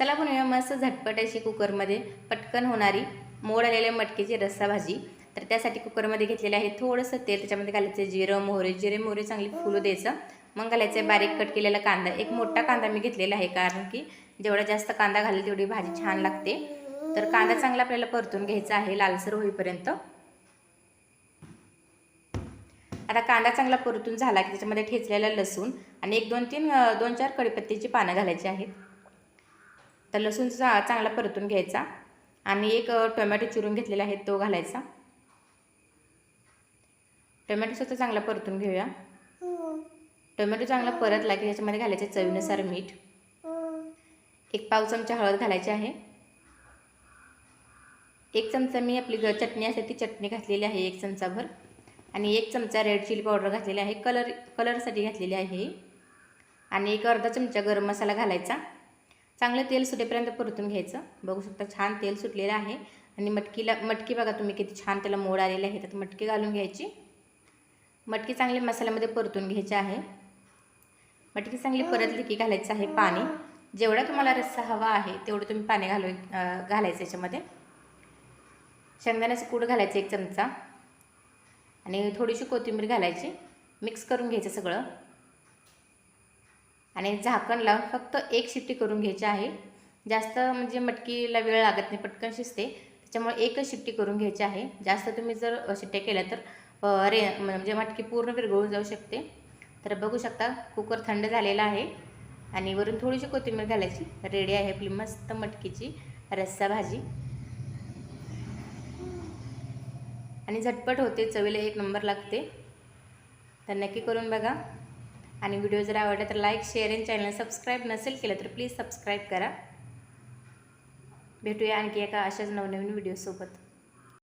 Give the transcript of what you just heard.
चला बनवूया मस्त झटपट अशी कुकरमध्ये पटकन होणारी मोड आलेल्या मटकीची रस्सा भाजी तर त्यासाठी कुकरमध्ये घेतलेले आहे थोडंसं तेल त्याच्यामध्ये घालायचं जिरं मोहरे. जिरे मोहरे चांगली फुलू द्यायचं. मग घालायचं आहे बारीक कट केलेला कांदा. एक मोठा कांदा मी घेतलेला आहे कारण की जेवढा जास्त कांदा घालेल तेवढी भाजी छान लागते. तर कांदा चांगला आपल्याला परतून घ्यायचा आहे लालसर होईपर्यंत. आता कांदा चांगला परतून झाला की त्याच्यामध्ये ठेचलेला लसूण आणि एक दोन तीन दोन चार कडीपत्त्याची पानं घालायची आहेत. तर लसूण चा चांगला परतून घ्यायचा. आणि एक टोमॅटो चिरून घेतलेला आहे तो घालायचा. टोमॅटोसुद्धा चांगला परतून घेऊया. टोमॅटो चांगला परतला की त्याच्यामध्ये घालायचे चवीनुसार मीठ. एक पाव चमचा हळद घालायची आहे. एक चमचा मी आपली ग चटणी असते ती चटणी घातलेली आहे एक चमचाभर. आणि एक चमचा रेड चिली पावडर घातलेली आहे. कलर कलरसाठी घातलेली आहे आणि एक अर्धा चमचा गरम मसाला घालायचा. चांगलं तेल सुटेपर्यंत परतून घ्यायचं. बघू शकता छान तेल सुटलेलं आहे. आणि मटकीला मटकी बघा तुम्ही किती छान त्याला मोड आलेले आहे. त्यात मटकी घालून घ्यायची. मटकी चांगली मसाल्यामध्ये परतून घ्यायची आहे. मटकी चांगली परतली की घालायचं आहे पाणी. जेवढा तुम्हाला रस्सा हवा आहे तेवढं तुम्ही पाणी घालू घालायचं याच्यामध्ये. शेंगदाण्याचं कूड घालायचं एक चमचा. आणि थोडीशी कोथिंबीर घालायची. मिक्स करून घ्यायचं सगळं. आणि झाकण लावून फक्त एक शिट्टी करून घ्यायची आहे. जास्त म्हणजे मटकीला वेळ लागत नाही पटकन शिजते. त्याच्यामुळे एकच शिट्टी करून घ्यायची आहे. जास्त तुम्ही जर शिट्ट्या केल्या तर रे म्हणजे मटकी पूर्ण विरघळून जाऊ शकते. तर बघू शकता कुकर थंड झालेला आहे. आणि वरून थोडीशी कोथिंबीर घालायची. रेडी आहे आपली मस्त मटकीची रस्सा भाजी. आणि झटपट होते चवीला एक नंबर लागते. तर नक्की करून बघा. आणि व्हिडिओ जर आवडला तर लाईक शेअर आणि चॅनल सबस्क्राईब नसेल केलं तर प्लीज सबस्क्राईब करा. भेटूया आणखी एका अशाच नवनवीन व्हिडिओसोबत.